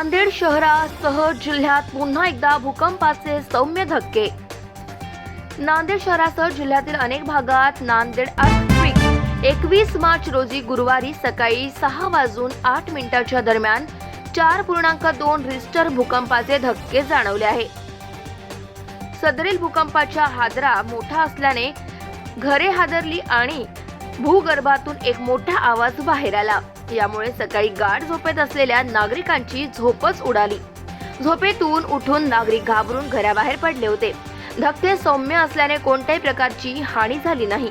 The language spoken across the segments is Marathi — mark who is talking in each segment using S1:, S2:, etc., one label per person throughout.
S1: नांदेड शहरासह जिल्ह्यात पुन्हा एकदा भूकंपाचे सौम्य धक्के नांदेड शहरासह जिल्ह्यातील अनेक भागात नांदेड अर्थक्विक एकवीस मार्च रोजी गुरुवारी सकाळी सहा वाजून आठ मिनिटाच्या दरम्यान चार पूर्णांक दोन रिस्टर भूकंपाचे धक्के जाणवले आहे सदरील भूकंपाच्या हादरा मोठा असल्याने घरे हादरली आणि भूगर्भातून एक मोठा आवाज बाहेर आला यामुळे सकाळी गाढ झोपेत असलेल्या नागरिकांची झोपच उडाली झोपेतून उठून नागरिक घाबरून घराबाहेर पडले होते धक्के सौम्य असल्याने कोणत्याही प्रकारची हानी झाली नाही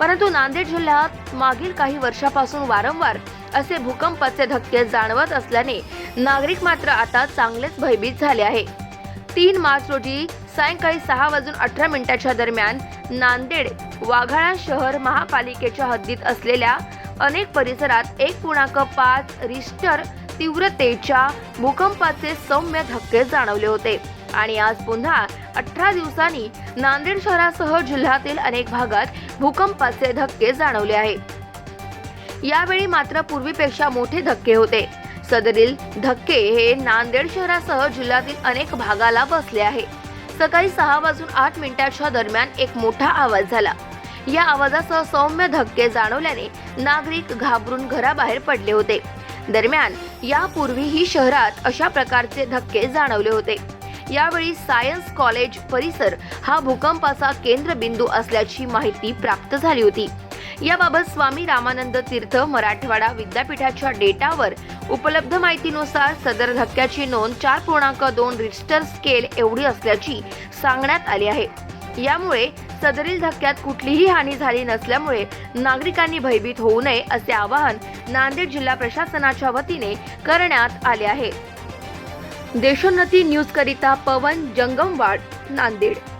S1: परंतु नांदेड जिल्ह्यात मागील काही वर्षापासून वारंवार असे भूकंपाचे धक्के जाणवत असल्याने नागरिक मात्र आता चांगलेच भयभीत झाले आहे तीन मार्च रोजी सायंकाळी सहा वाजून अठरा मिनिटाच्या दरम्यान नांदेड वाघाळा शहर महापालिकेच्या हद्दीत असलेल्या अनेक परिसरात एक पूर्णांक पाच रिस्टर तीव्रतेच्या भूकंपाचे सौम्य धक्के जाणवले होते आणि आज पुन्हा अठरा दिवसांनी नांदेड शहरासह जिल्ह्यातील अनेक भागात भूकंपाचे धक्के जाणवले आहे यावेळी मात्र पूर्वीपेक्षा मोठे धक्के होते सदरील धक्के हे नांदेड शहरासह जिल्ह्यातील अनेक भागाला बसले आहे सकाळी सहा वाजून आठ मिनिटाच्या दरम्यान एक मोठा आवाज झाला या आवाजासह सौम्य धक्के जाणवल्याने नागरिक घाबरून घराबाहेर पडले होते दरम्यान यापूर्वीही शहरात अशा प्रकारचे धक्के जाणवले होते यावेळी सायन्स कॉलेज परिसर हा भूकंपाचा केंद्रबिंदू असल्याची माहिती प्राप्त झाली होती याबाबत स्वामी रामानंद तीर्थ मराठवाडा विद्यापीठाच्या डेटावर उपलब्ध माहितीनुसार सदर धक्क्याची नोंद चार पूर्णांक दोन रिस्टर स्केल एवढी असल्याची सांगण्यात आली आहे यामुळे सदरील धक्क्यात कुठलीही हानी झाली नसल्यामुळे नागरिकांनी भयभीत होऊ नये असे आवाहन नांदेड जिल्हा प्रशासनाच्या वतीने करण्यात आले आहे
S2: देशोन्नती न्यूज करिता पवन जंगमवाड नांदेड